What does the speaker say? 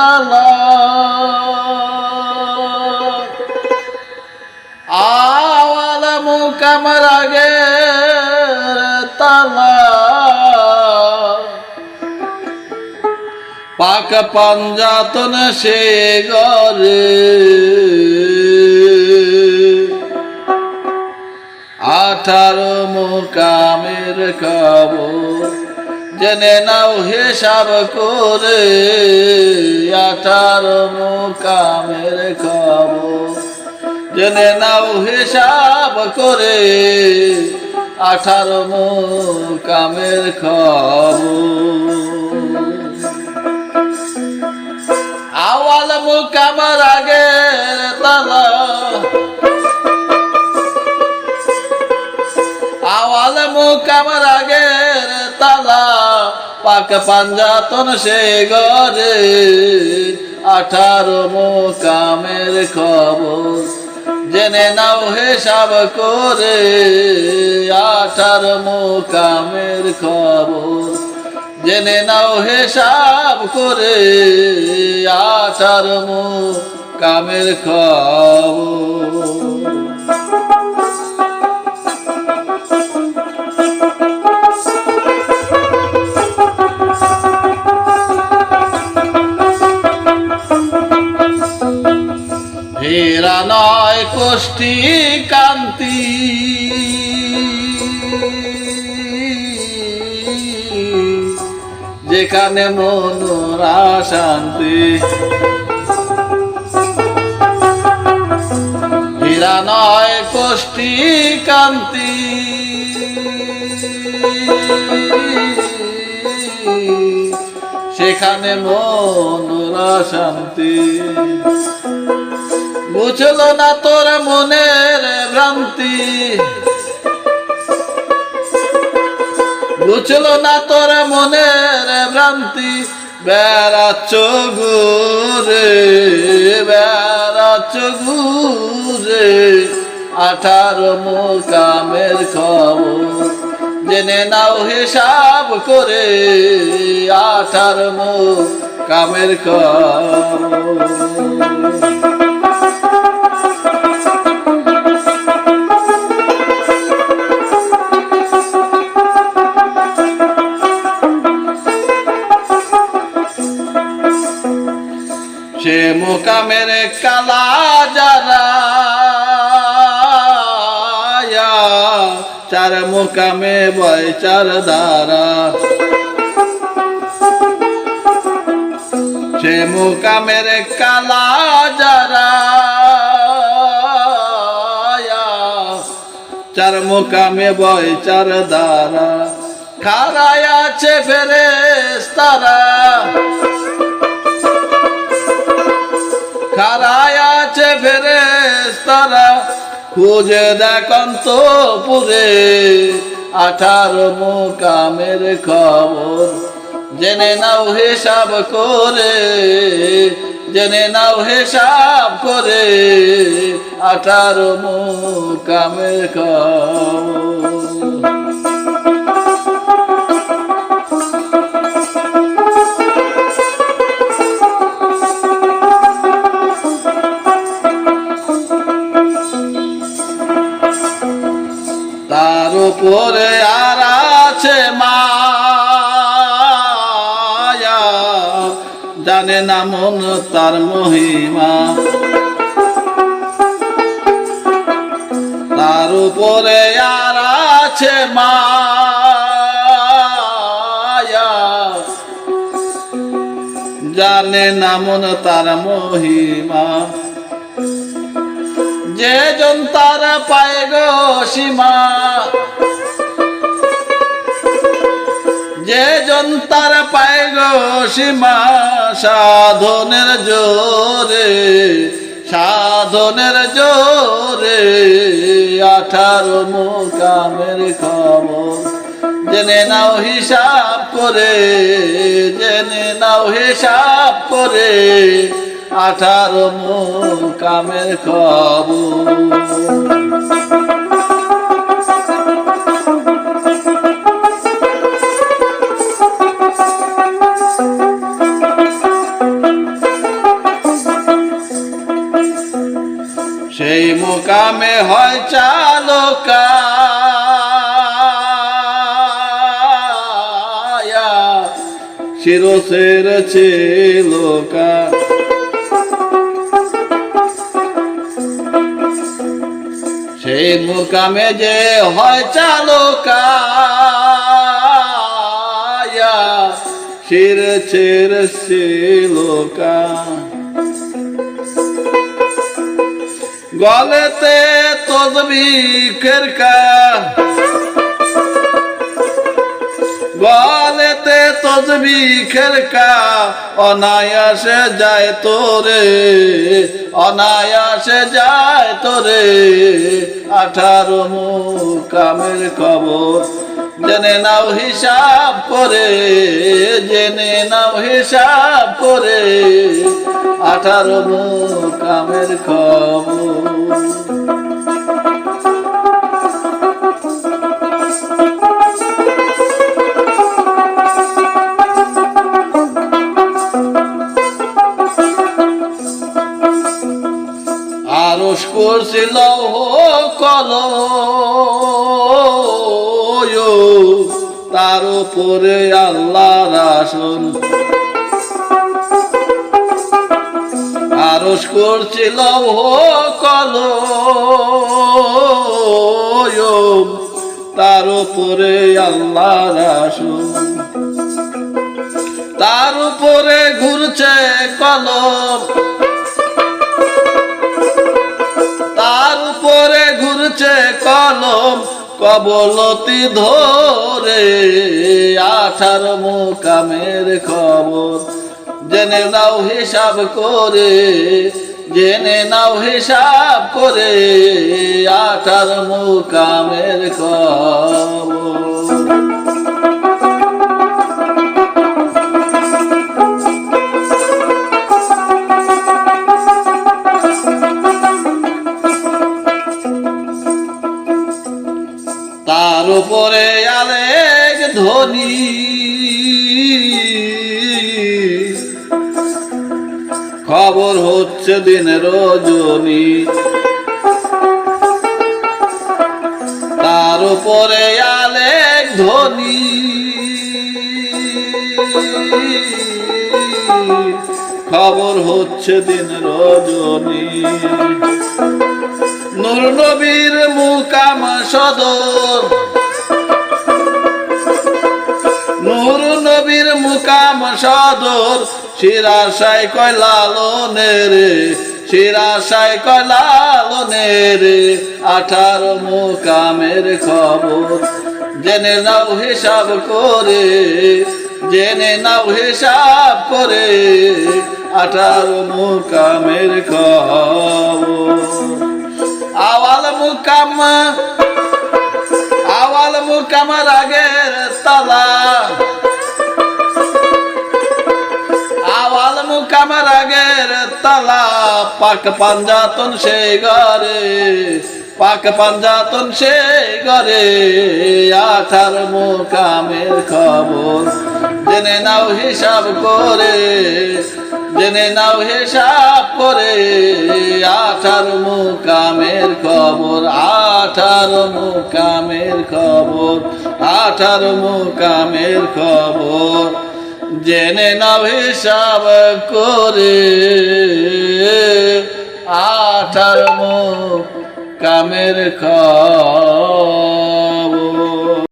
তালা তালা পাক পাঞ্জাতন সে গরে আঠারো মুকামের খবর জেনে নাও হিসাব করে, আঠারো মুকামের খবর। জেনে নাও হিসাব করে, আঠারো মুকামের খবর। আওয়াল মুকামের আগে তালা। আওয়াল মুকামের আগে তালা। পাক পাঞ্জাতন সে গরে আঠারো মুকামের খবর। জেনে নাও হিসাব করে, আঠারো মুকামের খবর। জেনে নাও হিসাব করে, আঠারো মুকামের খবর। কোষ্ঠী কান্তি। যেখানে মনোরা শান্তি। হীরা নয় কোষ্ঠী কান্তি। সেখানে মনোরা শান্তি। বুঝলো না তোর মনের ভ্রান্তি? বুঝলো না তোর মনের ভ্রান্তি? বেড়াচ্ছ ঘুরে বেড়াচ্ছ ঘুরে আঠারো মোকামের খবর। জেনে নাও হিসাব করে, আঠারো মোকামের খবর। মোকামের কালা যারা চার মোকামে বয়, চার দ্বারা সে মোকামের কালা যারা চার মোকামে বয়, চার দ্বারা খারায় আছে ফেরেস তারা খারায় আছে তারা খুঁজে দেখন তো পুরে আঠারো মুকামের খবর। জেনে নাও হিসাব করে, জেনে নাও হিসাব করে, আঠারো মুকামের খবর। উপরে আর আছে মায়া। জানে না মন তার মহিমা। তার উপরে আর আছে মায়া। জানে না মন তার মহিমা। যে জন তার পায় গো সীমা। যে জন তার পায় গো সীমা, সাধনের জোরে সাধনের জোরে, আঠারো মোকামের খবর। জেনে নাও হিসাব করে, জেনে নাও হিসাব করে আঠার কামের খবর। সেই মোকামে হয় চালকা শিরো সের চেলোকা সেই মুকামে যে হয় চালকা শির ছের শিলোকা গলেতে তদবি খেরকা গলেতে তদবি খেরকা, অনায়াসে যায় তোরে, অনায়াসে যায় তোরে। আঠারো মুকামের খবর জেনে নাও হিসাব করে, জেনে নাও হিসাব করে। আঠারো মুকামের খবর আরস করছিল কল তার উপরে আল্লাহর আসন। আরস করছিল কল তার উপরে আল্লাহর আসন। তার উপরে ঘুরছে কলম ঘুরছে কলম কবলতি ধরে, আঠার মোকামের খবর। জেনে নাও হিসাব করে, জেনে নাও হিসাব করে, আঠার মোকামের খবর। তার উপরে আলেক ধনী। খবর হচ্ছে দিনের রজনী। তার উপরে আলেক ধনী। খবর হচ্ছে দিন রজনী। নূর নবীর মুকাম সদর। নূর নবীর মুকাম সদর। শিরাশাই কয় লালনের শিরাশাই কয় লালনের। আঠার মুকামের খবর। জেনে নাও হিসাব করে জেনে নাও হিসাব করে, আঠারো মুকামের খবর। আওয়াল মুকাম আওয়াল মুকাম রাগের তালা। আওয়াল মুকাম রাগের তালা, পাক পাঞ্জাতন সে ঘরে, পাক পাঞ্জাতন সে ঘরে, আঠার মুকামের খবর। জেনে নাও হিসাব করে, জেনে নাও হিসাব করে, আঠার মুকামের খবর, আঠার মুকামের খবর, আঠার মুকামের খবর। জেনে নাও হিসাব করে, আঠার মুকামের খবর।